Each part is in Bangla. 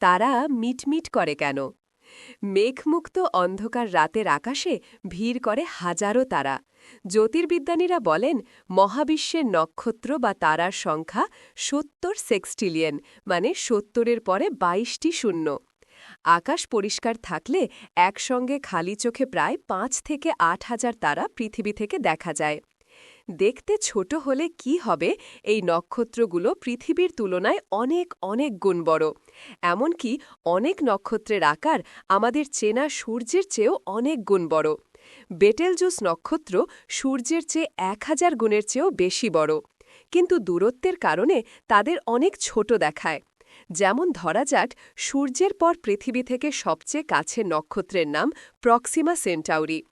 তারা মিটমিট করে কেন? মেঘমুক্ত অন্ধকার রাতের আকাশে ভিড় করে হাজারো তারা। জ্যোতির্বিজ্ঞানীরা বলেন, মহাবিশ্বের নক্ষত্র বা তারার সংখ্যা সত্তর সেক্সটিলিয়ন মানে সত্তরের পরে বাইশটি শূন্য। আকাশ পরিষ্কার থাকলে একসঙ্গে খালি চোখে প্রায় পাঁচ থেকে আট হাজার তারা পৃথিবী থেকে দেখা যায়। দেখতে ছোট হলে কি হবে, এই নক্ষত্রগুলো পৃথিবীর তুলনায় অনেক অনেক গুণ বড়। এমনকি অনেক নক্ষত্রের আকার আমাদের চেনা সূর্যের চেয়েও অনেক গুণ বড়। বেটেলজুস নক্ষত্র সূর্যের চেয়ে এক হাজার গুণের চেয়েও বেশি বড়। কিন্তু দূরত্বের কারণে তাদের অনেক ছোট দেখায়। যেমন ধরা যাক, সূর্যের পর পৃথিবী থেকে সবচেয়ে কাছে নক্ষত্রের নাম প্রক্সিমা সেন্টাউরি।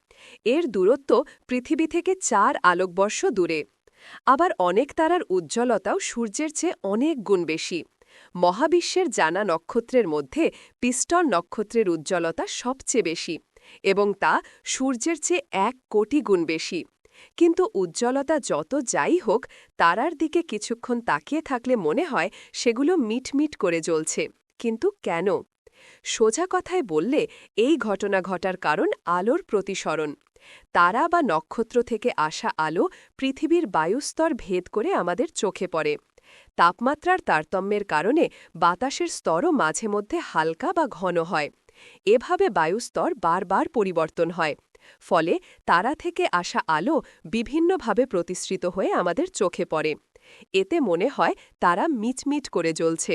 এর দূরত্ব পৃথিবী থেকে চার আলোকবর্ষ দূরে। আবার অনেক তারার উজ্জ্বলতাও সূর্যের চেয়ে অনেক গুণ বেশি। মহাবিশ্বের জানা নক্ষত্রের মধ্যে পিস্টন নক্ষত্রের উজ্জ্বলতা সবচেয়ে বেশি এবং তা সূর্যের চেয়ে এক কোটি গুণ বেশি। কিন্তু উজ্জ্বলতা যত যাই হোক, তারার দিকে কিছুক্ষণ তাকিয়ে থাকলে মনে হয় সেগুলো মিটমিট করে জ্বলছে। কিন্তু কেন? সোজা কথায় বললে এই ঘটনা ঘটার কারণ আলোর প্রতিসরণ। তারা বা নক্ষত্র থেকে আসা আলো পৃথিবীর বায়ুস্তর ভেদ করে আমাদের চোখে পড়ে। তাপমাত্রার তারতম্যের কারণে বাতাসের স্তরও মাঝে মধ্যে হালকা বা ঘন হয়। এভাবে বায়ুস্তর বারবার পরিবর্তন হয়। ফলে তারা থেকে আসা আলো বিভিন্নভাবে প্রতিসৃত হয়ে আমাদের চোখে পড়ে। এতে মনে হয় তারা মিটমিট করে জ্বলছে।